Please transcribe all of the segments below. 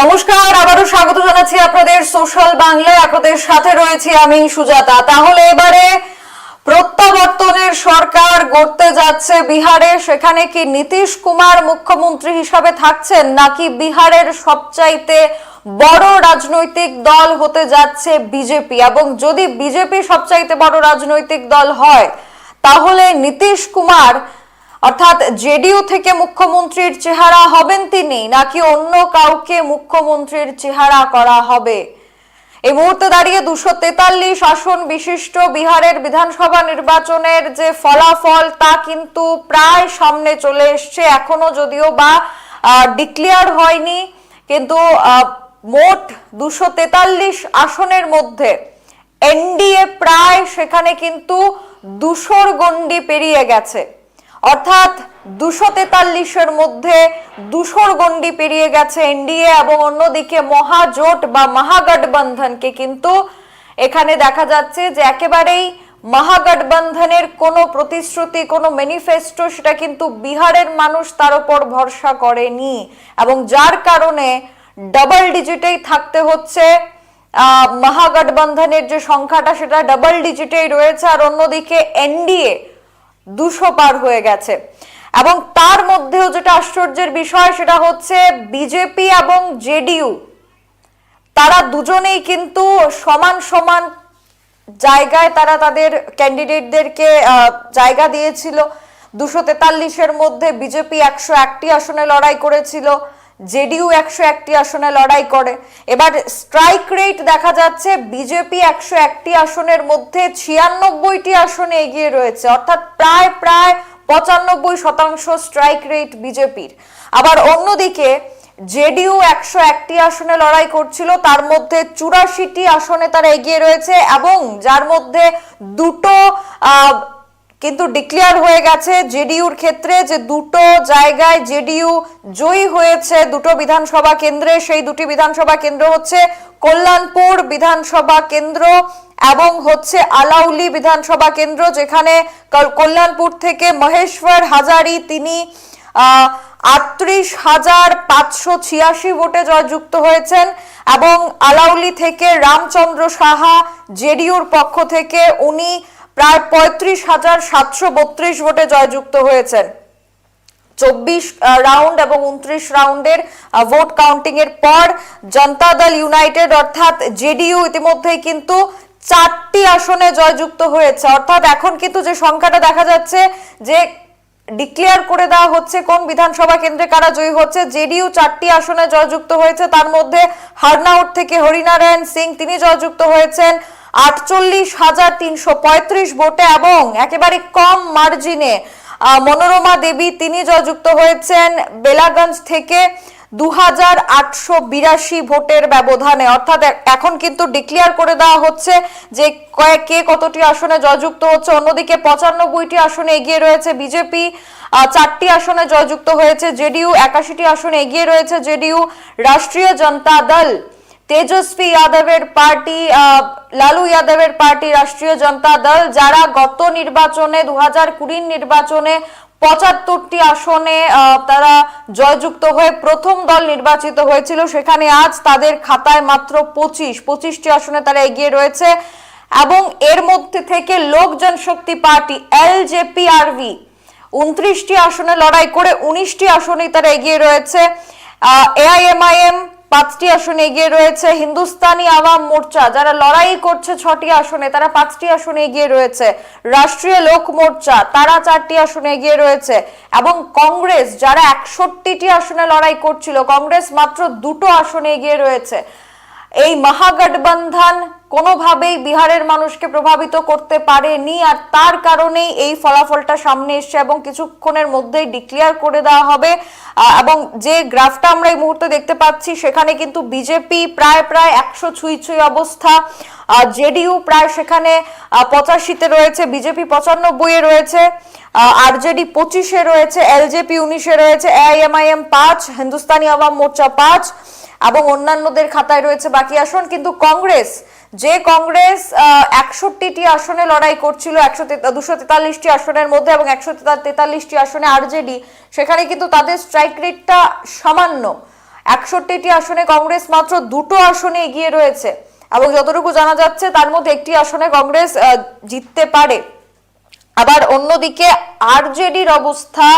নমস্কার, আবারও স্বাগত জানাচ্ছি আপনাদের সোশ্যাল বাংলায়। আপনাদের সাথে রয়েছি আমি সুজাতা। তাহলে এবারে প্রত্যাবর্তনের সরকার গড়তে যাচ্ছে বিহারে। সেখানে কি নীতিশ কুমার মুখ্যমন্ত্রী হিসাবে থাকছেন, নাকি বিহারের সবচাইতে বড় রাজনৈতিক দল হতে যাচ্ছে বিজেপি? এবং যদি বিজেপি সবচাইতে বড় রাজনৈতিক দল হয়, তাহলে নীতিশ কুমার অর্থাৎ জেডিইউ থেকে মুখ্যমন্ত্রীর চেহারা হবেন তিনি, নাকি অন্য কাউকে মুখ্যমন্ত্রীর চেহারা করা হবে? এই মুহূর্তে দাঁড়িয়ে দুশো তেতাল্লিশ আসন বিশিষ্ট বিহারের বিধানসভা নির্বাচনের যে ফলাফল, তা কিন্তু প্রায় সামনে চলে এসছে। এখনও যদিও বা ডিক্লেয়ার হয়নি, কিন্তু মোট দুশো তেতাল্লিশ আসনের মধ্যে এনডিএ প্রায় সেখানে কিন্তু দুশোর গন্ডি পেরিয়ে গেছে। অর্থাৎ দুশো তেতাল্লিশের মধ্যে দুশোর গন্ডি পেরিয়ে গেছে এনডিএ এবং অন্যদিকে মহাজোট বা মহাগঠবন্ধনকে কিন্তু এখানে দেখা যাচ্ছে যে একেবারেই মহাগঠবন্ধনের কোনো প্রতিশ্রুতি, কোনো ম্যানিফেস্টো সেটা কিন্তু বিহারের মানুষ তার উপর ভরসা করেনি এবং যার কারণে ডাবল ডিজিটেই থাকতে হচ্ছে মহাগঠবন্ধনের যে সংখ্যাটা সেটা ডাবল ডিজিটেই রয়েছে আর অন্যদিকে এনডিএ দুশো পার হয়ে গেছে। এবং তার মধ্যেও যেটা আশ্চর্যের বিষয়, সেটা হচ্ছে বিজেপি এবং জেডিইউ। তারা দুজনেই কিন্তু সমান সমান জায়গায় তারা তাদের ক্যান্ডিডেটদেরকে জায়গা দিয়েছিল। দুশো তেতাল্লিশের মধ্যে বিজেপি একশো একটি আসনে লড়াই করেছিল। জেডিইউ একশো একটি আসনে লড়াই করে। এবার স্ট্রাইক রেট দেখা যাচ্ছে বিজেপি একশো একটি আসনের মধ্যে ছিয়ানব্বইটি আসনে এগিয়ে রয়েছে। অর্থাৎ প্রায় প্রায় পঁচানব্বই শতাংশ স্ট্রাইক রেট বিজেপির আবার অন্যদিকে, জেডিইউ একশো একটি আসনে লড়াই করছিল, তার মধ্যে চুরাশিটি আসনে তারা এগিয়ে রয়েছে এবং যার মধ্যে দুটো কিন্তু ডিক্লেয়ার হয়ে গেছে জেডিইউর ক্ষেত্রে যে দুটো জায়গায় জেডিইউ জয়ী হয়েছে, দুটো বিধানসভা কেন্দ্রে। সেই দুটি বিধানসভা কেন্দ্র হচ্ছে কল্যাণপুর বিধানসভা কেন্দ্র এবং হচ্ছে আলাউলি বিধানসভা কেন্দ্র, যেখানে কল- কল্যাণপুর থেকে মহেশ্বর হাজারি তিনি আটত্রিশ হাজার পাঁচশো ছিয়াশি ভোটে জয়যুক্ত হয়েছেন এবং আলাউলি থেকে রামচন্দ্র সাহা জেডিউর পক্ষ থেকে উনি প্রায় পঁয়ত্রিশ হাজার সাতশো বত্রিশ ভোটে জয়যুক্ত হয়েছেন। চব্বিশ রাউন্ড এবং উনত্রিশ রাউন্ডের ভোট কাউন্টিং এর পর জনতা দল ইউনাইটেড অর্থাৎ জেডিইউ ইতিমধ্যেই কিন্তু চারটি আসনে জয়যুক্ত হয়েছে। অর্থাৎ এখন কিন্তু যে সংখ্যাটা দেখা যাচ্ছে যে ডিক্লেয়ার করে দেওয়া হচ্ছে কোন বিধানসভা কেন্দ্রে কারা জয়ী হচ্ছে, জেডিইউ চারটি আসনে জয়যুক্ত হয়েছে। তার মধ্যে হারনাউট থেকে হরিনারায়ণ সিং তিনি জয়যুক্ত হয়েছেন। আটচল্লিশ হাজার তিনশো পঁয়ত্রিশ ভোটে এবং একেবারে কম মার্জিনে মনোরমা দেবী, তিনি জয়যুক্ত হয়েছেন বেলাগঞ্জ থেকে দু হাজার আটশো বিরাশি ভোটের ব্যবধানে। অর্থাৎ এখন কিন্তু ডিক্লেয়ার করে দেওয়া হচ্ছে যে কে কতটি আসনে জয়যুক্ত হচ্ছে। অন্যদিকে পঁচানব্বইটি আসনে এগিয়ে রয়েছে বিজেপি চারটি আসনে জয়যুক্ত হয়েছে জেডিইউ, একাশিটি আসনে এগিয়ে রয়েছে জেডিইউ, রাষ্ট্রীয় জনতা দল। তেজস্বী যাদবের পার্টি লালু যাদবের পার্টি, রাষ্ট্রীয় জনতা দল, যারা গত নির্বাচনে দু হাজার কুড়ির নির্বাচনে পঁচাত্তরটি আসনে তারা জয়যুক্ত হয়ে প্রথম দল নির্বাচিত হয়েছিল। সেখানে আজ তাদের খাতায় মাত্র পঁচিশ, পঁচিশটি আসনে তারা এগিয়ে রয়েছে। এবং এর মধ্যে থেকে লোক জনশক্তি পার্টি এলজেপিআরভি উনত্রিশটি আসনে লড়াই করে উনিশটি আসনেই তারা এগিয়ে রয়েছে। এআইএমআইএম পাঁচটি আসনে এগিয়ে রয়েছে হিন্দুস্তানি আওয়াম মোর্চা। যারা লড়াই করছে ছটি আসনে, তারা পাঁচটি আসনে এগিয়ে রয়েছে। রাষ্ট্রীয় লোক মোর্চা, তারা চারটি আসনে এগিয়ে রয়েছে। এবং কংগ্রেস, যারা একষট্টিটি আসনে লড়াই করছিল, কংগ্রেস মাত্র দুটো আসনে এগিয়ে রয়েছে। এই মহাগঠবন্ধন কোনোভাবেই বিহারের মানুষকে প্রভাবিত করতে পারেনি, আর তার কারণেই এই ফলাফলটা সামনে এসছে এবং কিছুক্ষণের মধ্যেই ডিক্লেয়ার করে দেওয়া হবে। এবং যে গ্রাফটা আমরা এই মুহূর্তে দেখতে পাচ্ছি, সেখানে কিন্তু বিজেপি প্রায় প্রায় একশো ছুঁই ছুঁই অবস্থা। জেডিইউ প্রায় সেখানে পঁচাশিতে রয়েছে বিজেপি পঁচানব্বই এ রয়েছে আরজেডি পঁচিশে রয়েছে এলজেপি উনিশে রয়েছে এআইএমআইএম পাঁচ, হিন্দুস্তানি আওয়াম মোর্চা পাঁচ, এবং অন্যান্যদের খাতায় রয়েছে বাকি আসন। কিন্তু কংগ্রেস যে কংগ্রেস একষট্টিটি আসনে লড়াই করছিল একশো দুশো তেতাল্লিশটি আসনের মধ্যে এবং একশো তেতাল্লিশটি আসনে আরজেডি, সেখানে কিন্তু তাদের স্ট্রাইক রেটটা সামান্য। একষট্টিটি আসনে কংগ্রেস মাত্র দুটো আসনে এগিয়ে রয়েছে এবং যতটুকু জানা যাচ্ছে, তার মধ্যে একটি আসনে কংগ্রেস জিততে পারে। আবার অন্যদিকে আরজেডির অবস্থা,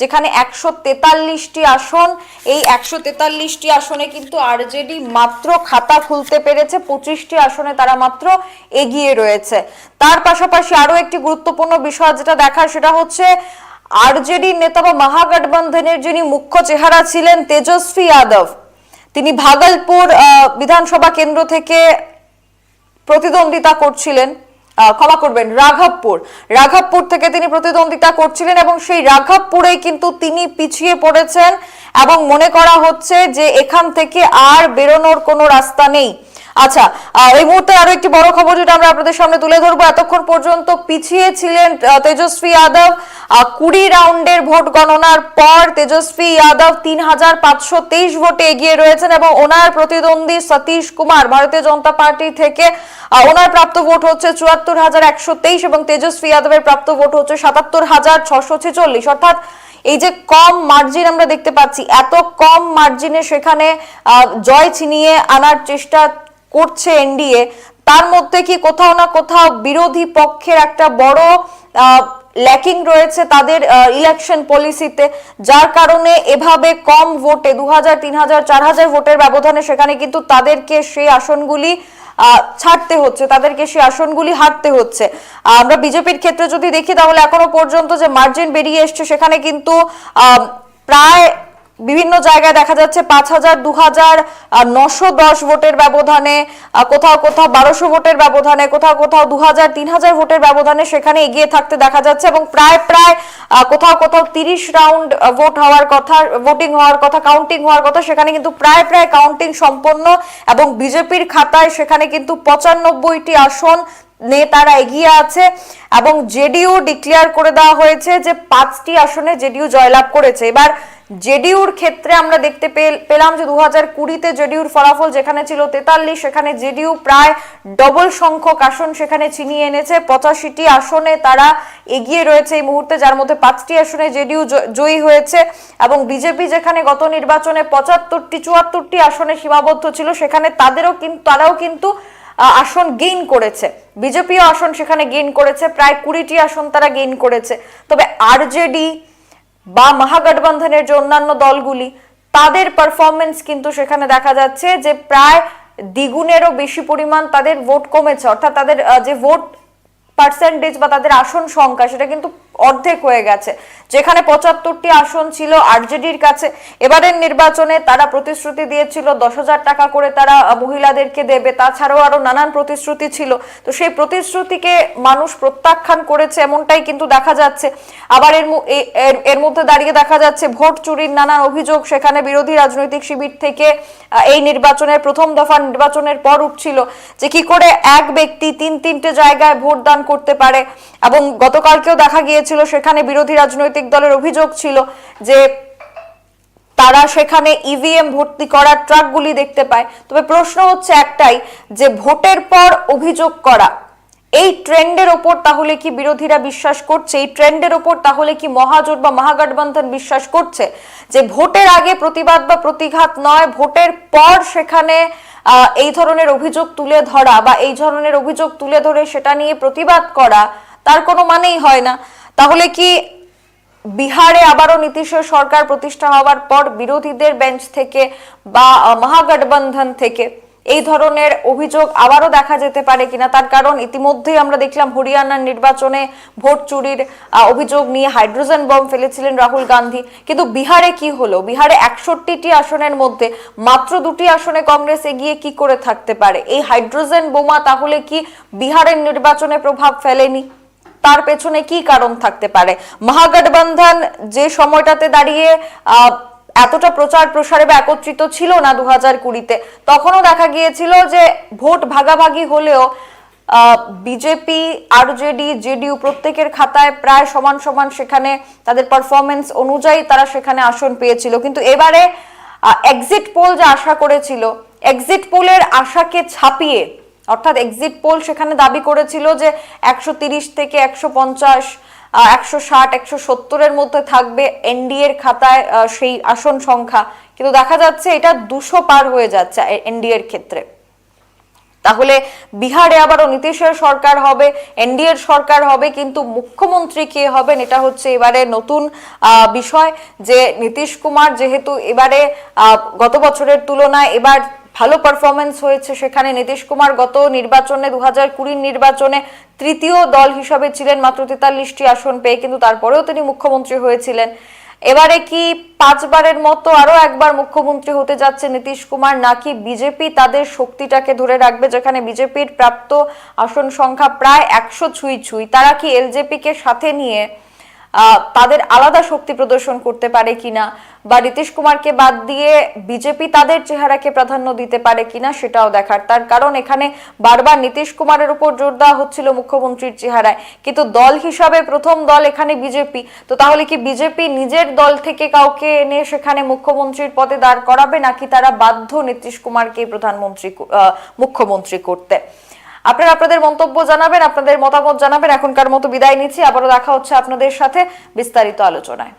যেখানে একশো তেতাল্লিশটি আসন, এই একশো তেতাল্লিশটি আসনে কিন্তু আরজেডি মাত্র খাতা খুলতে পেরেছে, পঁচিশটি আসনে তারা মাত্র এগিয়ে রয়েছে। তার পাশাপাশি আরও একটি গুরুত্বপূর্ণ বিষয় যেটা দেখার, সেটা হচ্ছে আরজেডির নেতা বা মহাগঠবন্ধনের যিনি মুখ্য চেহারা ছিলেন তেজস্বী যাদব, তিনি ভাগলপুর বিধানসভা কেন্দ্র থেকে প্রতিদ্বন্দ্বিতা করছিলেন। ক্ষমা করবেন, রাঘবপুর। রাঘবপুর থেকে তিনি প্রতিদ্বন্দ্বিতা করছিলেন এবং সেই রাঘবপুরেই কিন্তু তিনি পিছিয়ে পড়েছেন এবং মনে করা হচ্ছে যে এখান থেকে আর বেরোনোর কোনো রাস্তা নেই। আচ্ছা এই মুহূর্তে আরও একটি বড় খবর যেটা আমরা আপনাদের সামনে তুলে ধরবো। এতক্ষণ পর্যন্ত পিছিয়ে ছিলেন তেজস্বী যাদব। কুড়ি রাউন্ডের ভোট গণনার পর তেজস্বী যাদব তিন হাজার পাঁচশো তেইশ ভোটে এগিয়ে রয়েছেন এবং ওনার প্রতিদ্বন্দ্বী সতীশ কুমার ভারতীয় জনতা পার্টি থেকে ওনার প্রাপ্ত ভোট হচ্ছে চুয়াত্তর হাজার একশো তেইশ এবং তেজস্বী যাদবের প্রাপ্ত ভোট হচ্ছে সাতাত্তর হাজার ছশো ছেচল্লিশ। অর্থাৎ এই যে কম মার্জিন আমরা দেখতে পাচ্ছি, এত কম মার্জিনে সেখানে জয় ছিনিয়ে আনার চেষ্টা করছে এনডিএ, তার মধ্যে কি কোথাও না কোথাও বিরোধী পক্ষের একটা বড় ল্যাকিং রয়েছে তাদের ইলেকশন পলিসিতে যার কারণে এভাবে কম ভোটে দু হাজার তিন হাজার চার হাজার ভোটের ব্যবধানে সেখানে কিন্তু তাদেরকে সেই আসনগুলি ছাড়তে হচ্ছে, তাদেরকে সেই আসনগুলি হারতে হচ্ছে। আমরা বিজেপির ক্ষেত্রে যদি দেখি তাহলে এখনও পর্যন্ত যে মার্জিন বেরিয়ে এসছে সেখানে কিন্তু প্রায় বিভিন্ন জায়গায় দেখা যাচ্ছে পাঁচ হাজার, দু হাজার নশো দশ ভোটের ব্যবধানে কোথাও কোথাও বারোশো ভোটের ব্যবধানে, কোথাও কোথাও দু হাজার, তিন হাজার ভোটের ব্যবধানে সেখানে এগিয়ে থাকতে দেখা যাচ্ছে এবং প্রায় প্রায় কোথাও কোথাও তিরিশ রাউন্ড ভোট হওয়ার কথা, ভোটিং হওয়ার কথা কাউন্টিং হওয়ার কথা, সেখানে কিন্তু প্রায় প্রায় কাউন্টিং সম্পন্ন এবং বিজেপির খাতায় সেখানে কিন্তু পঁচানব্বইটি আসন নিয়ে তারা এগিয়ে আছে এবং জেডিইউ ডিক্লেয়ার করে দেওয়া হয়েছে যে পাঁচটি আসনে জেডিইউ জয়লাভ করেছে। এবার জেডিইউর ক্ষেত্রে আমরা দেখতে পেলাম যে দু হাজার কুড়িতে জেডিইউর ফলাফল যেখানে ছিল তেতাল্লিশ, সেখানে জেডিউ প্রায় ডবল সংখ্যক আসন সেখানে ছিনিয়ে এনেছে। পঁচাশিটি আসনে তারা এগিয়ে রয়েছে এই মুহূর্তে, যার মধ্যে পাঁচটি আসনে জেডিইউ জয়ী হয়েছে এবং বিজেপি যেখানে গত নির্বাচনে পঁচাত্তরটি, চুয়াত্তরটি আসনে সীমাবদ্ধ ছিল, সেখানে তাদেরও কিন্তু তারাও কিন্তু আসন গেইন করেছে। বিজেপিও আসন সেখানে গেইন করেছে, প্রায় কুড়িটি আসন তারা গেইন করেছে। তবে আরজেডি বা মহাগঠবন্ধনের যে অন্যান্য দলগুলি, তাদের পারফরমেন্স কিন্তু সেখানে দেখা যাচ্ছে যে প্রায় দ্বিগুণেরও বেশি পরিমাণ তাদের ভোট কমেছে। অর্থাৎ তাদের যে ভোট পার্সেন্টেজ বা তাদের আসন সংখ্যা, সেটা কিন্তু অর্ধেক হয়ে গেছে। যেখানে পঁচাত্তরটি আসন ছিল আরজেডির কাছে। এবারের নির্বাচনে তারা প্রতিশ্রুতি দিয়েছিল দশ হাজার টাকা করে তারা মহিলাদেরকে দেবে। তাছাড়াও আরও নানান প্রতিশ্রুতি ছিল। তো সেই প্রতিশ্রুতিকে মানুষ প্রত্যাখ্যান করেছে এমনটাই কিন্তু দেখা যাচ্ছে। আবার এর এর- মধ্যে দাঁড়িয়ে দেখা যাচ্ছে ভোট চুরির নানান অভিযোগ। সেখানে বিরোধী রাজনৈতিক শিবির থেকে এই নির্বাচনের প্রথম দফা নির্বাচনের পর উঠছিল যে কি করে এক ব্যক্তি তিন তিনটে জায়গায় ভোট দান করতে পারে। এবং গতকালকেও দেখা গিয়েছিল, সেখানে বিরোধী রাজনৈতিক দলের অভিযোগ ছিল যে তারা সেখানে ইভিএম ভর্তি করার ট্রাকগুলি দেখতে পায়। তবে প্রশ্ন হচ্ছে একটাই, যে ভোটের পর অভিযোগ করা, এই ট্রেন্ডের ওপর তাহলে কি বিরোধীরা বিশ্বাস করছে? এই ট্রেন্ডের ওপর তাহলে কি মহাজোট বা মহাগঠবন্ধন বিশ্বাস করছে? যে ভোটের আগে প্রতিবাদ বা প্রতিঘাত নয়, ভোটের পর সেখানে এই ধরনের অভিযোগ তুলে ধরা বা এই ধরনের অভিযোগ তুলে ধরে সেটা নিয়ে প্রতিবাদ করা, তার কোনো মানেই হয় না। তাহলে কি বিহারে আবারও নীতিশের সরকার প্রতিষ্ঠা হওয়ার পর বিরোধীদের বেঞ্চ থেকে বা মহাগঠবন্ধন থেকে এই ধরনের অভিযোগ আবারও দেখা যেতে পারে কিনা? তার কারণ ইতিমধ্যেই আমরা দেখলাম হরিয়ানার নির্বাচনে ভোট চুরির অভিযোগ নিয়ে হাইড্রোজেন বম ফেলেছিলেন রাহুল গান্ধী। কিন্তু বিহারে কি হলো? বিহারে একষট্টিটি আসনের মধ্যে মাত্র দুটি আসনে কংগ্রেস এগিয়ে কি করে থাকতে পারে? এই হাইড্রোজেন বোমা তাহলে কি বিহারের নির্বাচনে প্রভাব ফেলেনি? তার পেছনে কি কারণ থাকতে পারে? মহাগঠবন্ধন যে সময়টাতে দাঁড়িয়ে এতটা প্রচার প্রসারে বা একত্রিত ছিল না দু হাজার কুড়িতে, তখনও দেখা গিয়েছিল যে ভোট ভাগাভাগি হলেও বিজেপি আরজেডি জেডিইউ প্রত্যেকের খাতায় প্রায় সমান সমান সেখানে তাদের পারফরমেন্স অনুযায়ী তারা সেখানে আসন পেয়েছিল। কিন্তু এবারে এক্সিট পোল যা আশা করেছিল এক্সিট পোলের আশাকে ছাপিয়ে অর্থাৎ এক্সিট পোল সেখানে দাবি করেছিল যে একশো তিরিশ থেকে একশো পঞ্চাশ একশো ষাট, একশো সত্তরের মধ্যে থাকবে এনডিএ এর খাতায় সেই আসন সংখ্যা। কিন্তু দেখা যাচ্ছে এটা দুশো পার হয়ে যাচ্ছে এনডিএ এর ক্ষেত্রে। তাহলে বিহারে আবারও নীতিশের সরকার হবে এনডিএর সরকার হবে, কিন্তু মুখ্যমন্ত্রী কে হবেন এটা হচ্ছে এবারে নতুন বিষয় যে নীতিশ কুমার যেহেতু এবারে গত বছরের তুলনায় এবার ভালো পারফরমেন্স হয়েছে সেখানে নীতিশ কুমার গত নির্বাচনে দু হাজার কুড়ির নির্বাচনে তৃতীয় দল হিসাবে ছিলেন মাত্র তেতাল্লিশটি আসন পেয়ে, কিন্তু তারপরেও তিনি মুখ্যমন্ত্রী হয়েছিলেন। এবারে কি পাঁচবারের মতো আরও একবার মুখ্যমন্ত্রী হতে যাচ্ছে নীতিশ কুমার, নাকি বিজেপি তাদের শক্তিটাকে ধরে রাখবে, যেখানে বিজেপির প্রাপ্ত আসন সংখ্যা প্রায় একশো ছুঁই ছুঁই? তারা কি এলজেপি কে সাথে নিয়ে তাদের আলাদা শক্তি প্রদর্শন করতে পারে কিনা বা নীতিশ কুমারকে বাদ দিয়ে বিজেপি তাদের চেহারাকে প্রাধান্য দিতে পারে কিনা সেটাও দেখার। তার কারণ এখানে বারবার নীতিশ কুমারের উপর জোর দেওয়া হচ্ছিল মুখ্যমন্ত্রীর চেহারায়। কিন্তু দল হিসাবে প্রথম দল এখানে বিজেপি তো তাহলে কি বিজেপি নিজের দল থেকে কাউকে এনে সেখানে মুখ্যমন্ত্রীর পদে দাঁড় করাবে নাকি তারা বাধ্য নীতিশ কুমারকে প্রধানমন্ত্রী মুখ্যমন্ত্রী করতে? আপনারা আপনাদের মন্তব্য জানাবেন, আপনাদের মতামত জানাবেন। এখনকার মতো বিদায় নিচ্ছি। আবারও দেখা হচ্ছে আপনাদের সাথে বিস্তারিত আলোচনায়।